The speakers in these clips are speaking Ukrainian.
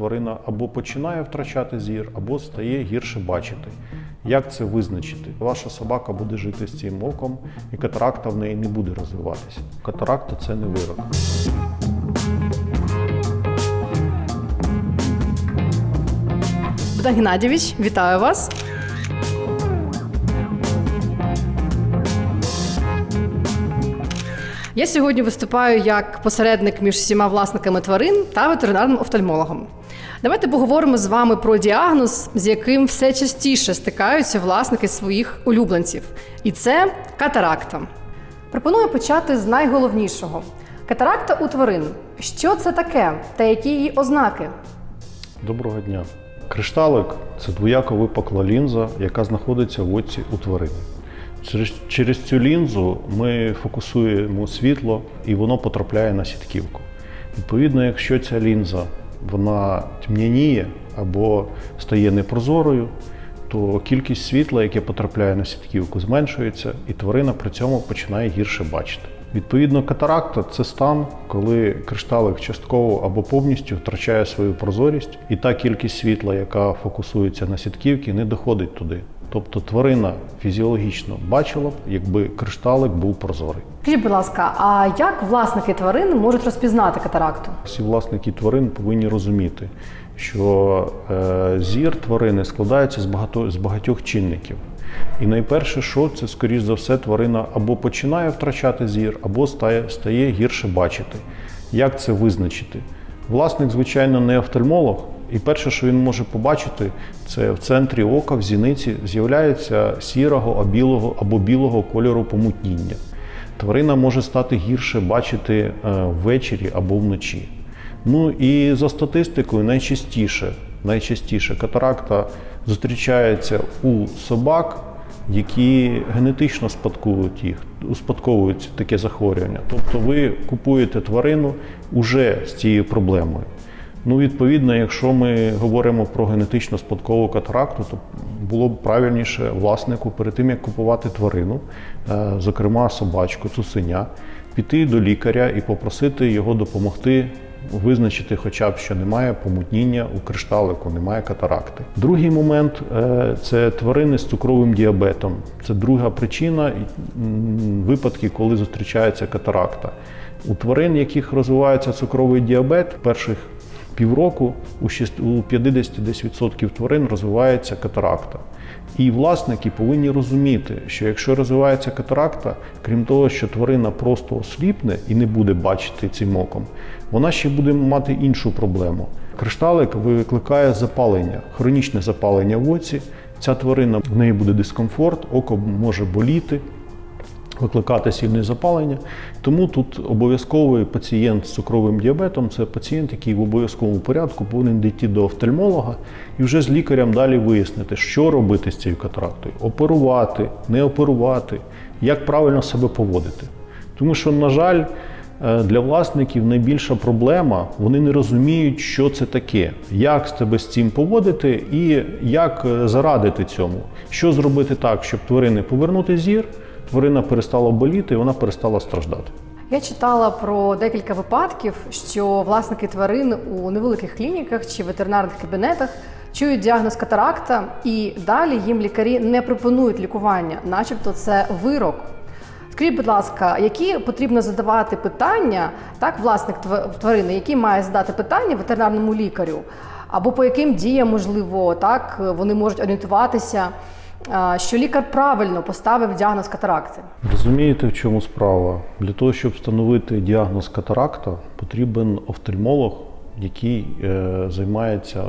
тварина або починає втрачати зір, або стає гірше бачити. Як це визначити? Ваша собака буде жити з цим оком, і катаракта в неї не буде розвиватися. Катаракта це не вирок. Богдан Геннадійович, вітаю вас. Я сьогодні виступаю як посередник між всіма власниками тварин та ветеринарним офтальмологом. Давайте поговоримо з вами про діагноз, з яким все частіше стикаються власники своїх улюбленців, і це катаракта. Пропоную почати з найголовнішого: катаракта у тварин. Що це таке та які її ознаки? Доброго дня. Кришталик це двояко випакла лінза, яка знаходиться в оці у тварини. Через, цю лінзу ми фокусуємо світло і воно потрапляє на сітківку. Відповідно, якщо ця лінза вона тьмяніє або стає непрозорою, то кількість світла, яке потрапляє на сітківку, зменшується, і тварина при цьому починає гірше бачити. Відповідно, катаракта це стан, коли кришталик частково або повністю втрачає свою прозорість, і та кількість світла, яка фокусується на сітківці, не доходить туди. Тобто тварина фізіологічно бачила б, якби кришталик був прозорий. Скажіть, будь ласка, а як власники тварин можуть розпізнати катаракту? Всі власники тварин повинні розуміти, що е, зір тварини складається з багато з багатьох чинників. І найперше, що це, скоріш за все, тварина або починає втрачати зір, або стає, стає гірше бачити. Як це визначити? Власник, звичайно, не офтальмолог, і перше, що він може побачити, це в центрі ока, в зіниці, з'являється сірого, білого або білого кольору помутніння. Тварина може стати гірше бачити е, ввечері або вночі. Ну і за статистикою, найчастіше, найчастіше катаракта зустрічається у собак, які генетично спадкують їх, успадковують таке захворювання. Тобто ви купуєте тварину уже з цією проблемою. Ну, відповідно, якщо ми говоримо про генетично спадкову катаракту, то було б правильніше власнику перед тим, як купувати тварину, е, зокрема собачку, цуценя, піти до лікаря і попросити його допомогти визначити, хоча б що немає помутніння у кришталику, немає катаракти. Другий момент е, це тварини з цукровим діабетом. Це друга причина випадки, коли зустрічається катаракта. У тварин, яких розвивається цукровий діабет, перших півроку у шість- у 50% тварин розвивається катаракта. І власники повинні розуміти, що якщо розвивається катаракта, крім того, що тварина просто осліпне і не буде бачити цим оком, вона ще буде мати іншу проблему. Кришталик викликає запалення, хронічне запалення в оці. Ця тварина в неї буде дискомфорт, око може боліти викликати сильне запалення. Тому тут обов'язковий пацієнт з цукровим діабетом це пацієнт, який в обов'язковому порядку повинен дійти до офтальмолога і вже з лікарем далі вияснити, що робити з цією катарактою: оперувати, не оперувати, як правильно себе поводити. Тому що, на жаль, е, для власників найбільша проблема вони не розуміють, що це таке, як з тебе з цим поводити і як е, зарадити цьому, що зробити так, щоб тварини повернути зір тварина перестала боліти і вона перестала страждати. Я читала про декілька випадків, що власники тварин у невеликих клініках чи ветеринарних кабінетах чують діагноз катаракта, і далі їм лікарі не пропонують лікування, начебто це вирок. Скажіть, будь ласка, які потрібно задавати питання, так, власник тварини, які має задати питання ветеринарному лікарю, або по яким діям, можливо, так вони можуть орієнтуватися, що лікар правильно поставив діагноз катаракти? Розумієте, в чому справа? Для того, щоб встановити діагноз катаракта, потрібен офтальмолог, який е, займається е,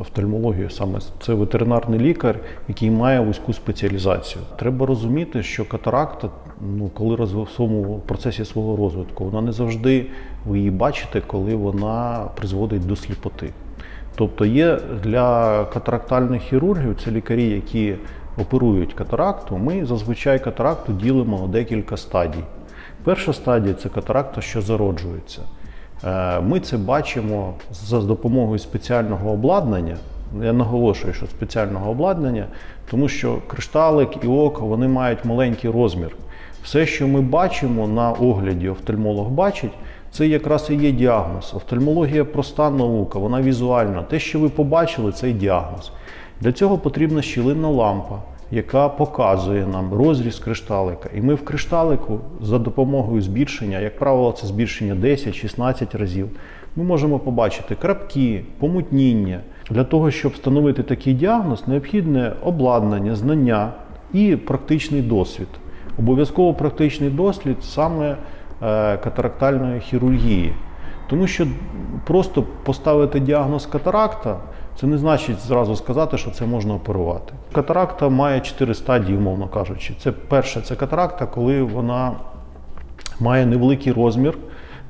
офтальмологією. Саме це ветеринарний лікар, який має вузьку спеціалізацію. Треба розуміти, що катаракта, ну коли в своєму процесі свого розвитку, вона не завжди ви її бачите, коли вона призводить до сліпоти. Тобто є для катарактальних хірургів, це лікарі, які оперують катаракту, ми зазвичай катаракту ділимо на декілька стадій. Перша стадія це катаракта, що зароджується. Е, Ми це бачимо за допомогою спеціального обладнання. Я наголошую, що спеціального обладнання, тому що кришталик і око вони мають маленький розмір. Все, що ми бачимо на огляді, офтальмолог бачить, Це якраз і є діагноз. Офтальмологія проста наука, вона візуальна. Те, що ви побачили, це і діагноз. Для цього потрібна щілинна лампа, яка показує нам розріз кришталика. І ми в кришталику за допомогою збільшення, як правило, це збільшення 10-16 разів, ми можемо побачити крапки, помутніння. Для того, щоб встановити такий діагноз, необхідне обладнання, знання і практичний досвід. Обов'язково практичний дослід саме катарактальної хірургії. Тому що просто поставити діагноз катаракта, це не значить зразу сказати, що це можна оперувати. Катаракта має чотири стадії, умовно кажучи. Це перше, це катаракта, коли вона має невеликий розмір.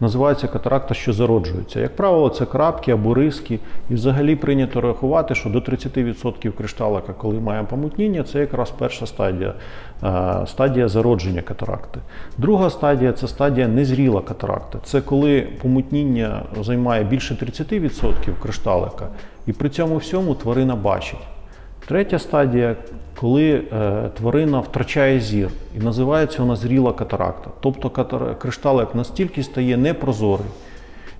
Називається катаракта, що зароджується. Як правило, це крапки або риски. І взагалі прийнято рахувати, що до 30% кришталика, коли має помутніння, це якраз перша стадія, е, стадія зародження катаракти. Друга стадія це стадія незріла катаракта. Це коли помутніння займає більше 30% кришталика, і при цьому всьому тварина бачить. Третя стадія, коли е, тварина втрачає зір, і називається вона зріла катаракта. Тобто кришталик настільки стає непрозорий,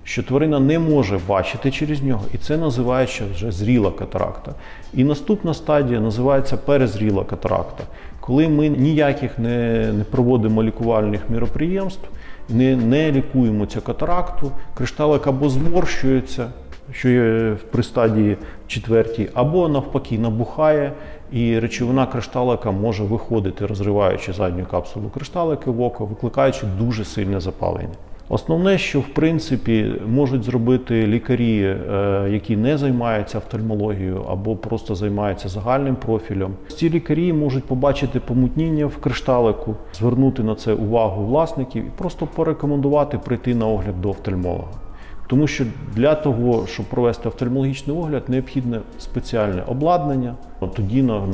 що тварина не може бачити через нього, і це називається вже зріла катаракта. І наступна стадія називається перезріла катаракта, коли ми ніяких не, не проводимо лікувальних міроприємств, не, не лікуємо цю катаракту, кришталик або зморщується що є при стадії четвертій, або навпаки набухає, і речовина кришталика може виходити, розриваючи задню капсулу кришталики в око, викликаючи дуже сильне запалення. Основне, що в принципі можуть зробити лікарі, е, які не займаються офтальмологією або просто займаються загальним профілем, ці лікарі можуть побачити помутніння в кришталику, звернути на це увагу власників і просто порекомендувати прийти на огляд до офтальмолога. Тому що для того, щоб провести офтальмологічний огляд, необхідне спеціальне обладнання. Тоді на,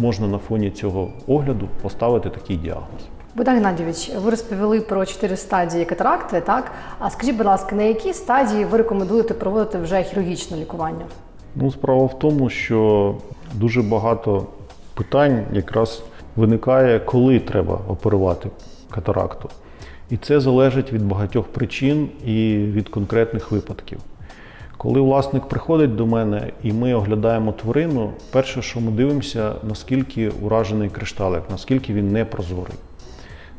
можна на фоні цього огляду поставити такий діагноз. Богдан Геннадійович, ви розповіли про чотири стадії катаракти, так? А скажіть, будь ласка, на якій стадії ви рекомендуєте проводити вже хірургічне лікування? Ну, справа в тому, що дуже багато питань якраз виникає, коли треба оперувати катаракту. І це залежить від багатьох причин і від конкретних випадків. Коли власник приходить до мене і ми оглядаємо тварину, перше, що ми дивимося, наскільки уражений кришталик, наскільки він непрозорий.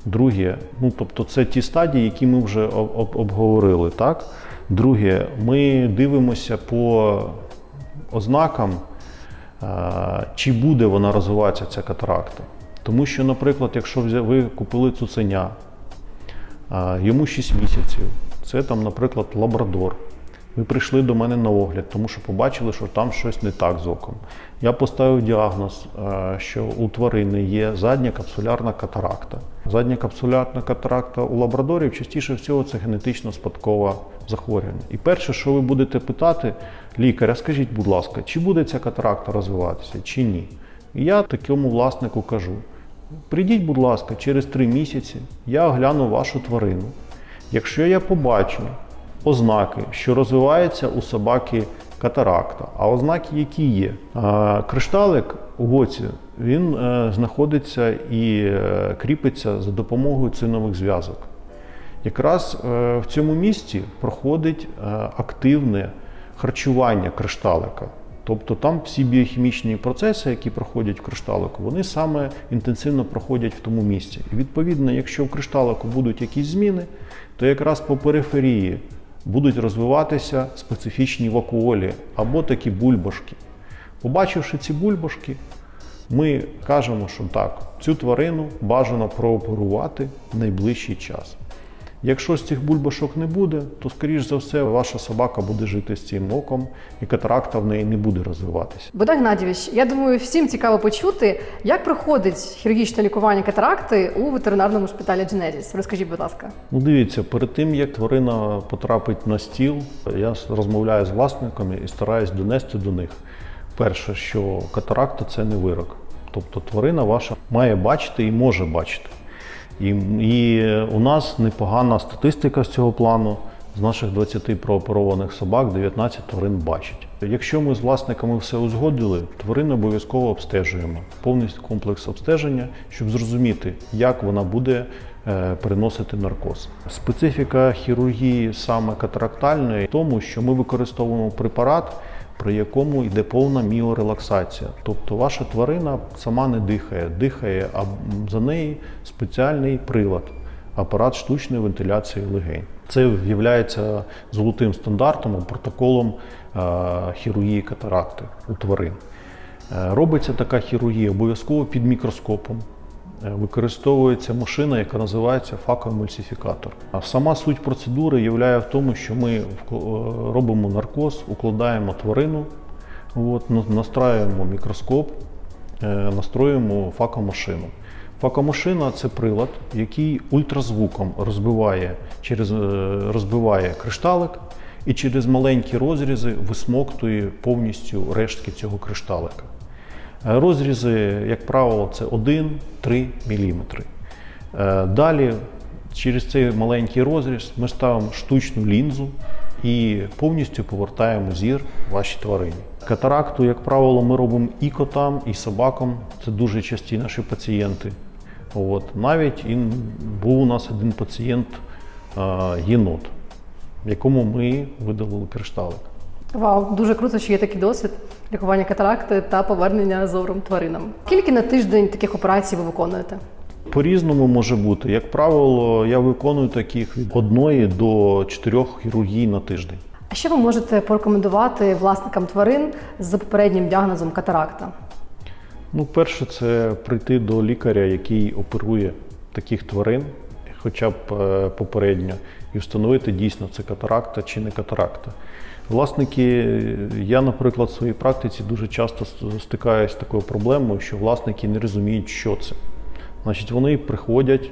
Друге, ну тобто це ті стадії, які ми вже об- об- обговорили. Так? Друге, ми дивимося по ознакам, е, чи буде вона розвиватися ця катаракта. Тому що, наприклад, якщо ви купили цуценя, йому 6 місяців. Це там, наприклад, лабрадор. Ви прийшли до мене на огляд, тому що побачили, що там щось не так з оком. Я поставив діагноз, е, що у тварини є задня капсулярна катаракта. Задня капсулярна катаракта у лабрадорів частіше всього це генетично спадкове захворювання. І перше, що ви будете питати лікаря, скажіть, будь ласка, чи буде ця катаракта розвиватися, чи ні. І я такому власнику кажу: Прийдіть, будь ласка, через три місяці я огляну вашу тварину. Якщо я побачу ознаки, що розвивається у собаки катаракта, а ознаки, які є, кришталик у оці він е, знаходиться і е, кріпиться за допомогою цинових зв'язок. Якраз е, в цьому місці проходить активне харчування кришталика. Тобто там всі біохімічні процеси, які проходять в кришталику, вони саме інтенсивно проходять в тому місці. І відповідно, якщо в кришталику будуть якісь зміни, то якраз по периферії будуть розвиватися специфічні вакуолі або такі бульбашки. Побачивши ці бульбашки, ми кажемо, що так, цю тварину бажано прооперувати в найближчий час. Якщо з цих бульбашок не буде, то скоріш за все ваша собака буде жити з цим оком, і катаракта в неї не буде розвиватися. Богдан Геннадійович, я думаю, всім цікаво почути, як проходить хірургічне лікування катаракти у ветеринарному шпиталі Genesis. Розкажіть, будь ласка. Ну, дивіться, перед тим як тварина потрапить на стіл, я розмовляю з власниками і стараюсь донести до них. Перше, що катаракта це не вирок. Тобто тварина ваша має бачити і може бачити. І, і у нас непогана статистика з цього плану. З наших 20 прооперованих собак 19 тварин бачать. Якщо ми з власниками все узгодили, тварину обов'язково обстежуємо. Повний комплекс обстеження, щоб зрозуміти, як вона буде е, переносити наркоз. Специфіка хірургії саме катарактальної в тому, що ми використовуємо препарат, при якому йде повна міорелаксація. Тобто ваша тварина сама не дихає, дихає, а за неї спеціальний прилад апарат штучної вентиляції легень. Це є золотим стандартом, протоколом е, хірургії катаракти у тварин. Е, Робиться така хірургія обов'язково під мікроскопом. Е, Використовується машина, яка називається факоемульсифікатор. А сама суть процедури є в тому, що ми е, робимо наркоз, укладаємо тварину, от, настраюємо мікроскоп, е, настроюємо факомашину. Факомашина це прилад, який ультразвуком розбиває, через, розбиває кришталик і через маленькі розрізи висмоктує повністю рештки цього кришталика. Розрізи, як правило, це 1-3 мм. Е, Далі через цей маленький розріз ми ставимо штучну лінзу і повністю повертаємо зір вашій тварині. Катаракту, як правило, ми робимо і котам, і собакам. Це дуже часті наші пацієнти. От. Навіть і був у нас один пацієнт е, єнот, якому ми видалили кришталик. Вау, дуже круто, що є такий досвід лікування катаракти та повернення зором тваринам. Скільки на тиждень таких операцій ви виконуєте? По-різному може бути. Як правило, я виконую таких від одної до чотирьох хірургій на тиждень. А що ви можете порекомендувати власникам тварин з попереднім діагнозом катаракта? Ну, перше, це прийти до лікаря, який оперує таких тварин, хоча б е, попередньо, і встановити дійсно це катаракта чи не катаракта. Власники, я, наприклад, в своїй практиці дуже часто стикаюся з такою проблемою, що власники не розуміють, що це. Значить, вони приходять,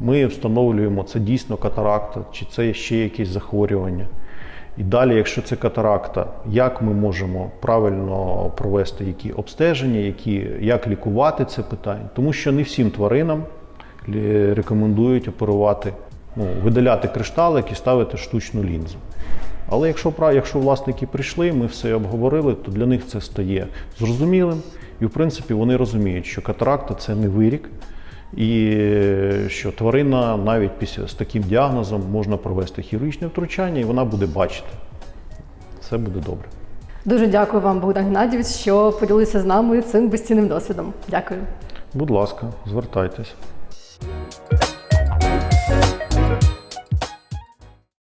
ми встановлюємо, це дійсно катаракта, чи це ще якесь захворювання. І далі, якщо це катаракта, як ми можемо правильно провести які обстеження, які, як лікувати це питання? Тому що не всім тваринам рекомендують оперувати, ну, видаляти кришталик і ставити штучну лінзу. Але якщо, якщо власники прийшли, ми все обговорили, то для них це стає зрозумілим. І, в принципі, вони розуміють, що катаракта це не вирік, і е, що тварина навіть після з таким діагнозом можна провести хірургічне втручання, і вона буде бачити. Все буде добре. Дуже дякую вам, Богдан Геннадійович, що поділилися з нами цим безцінним досвідом. Дякую. Будь ласка, звертайтесь.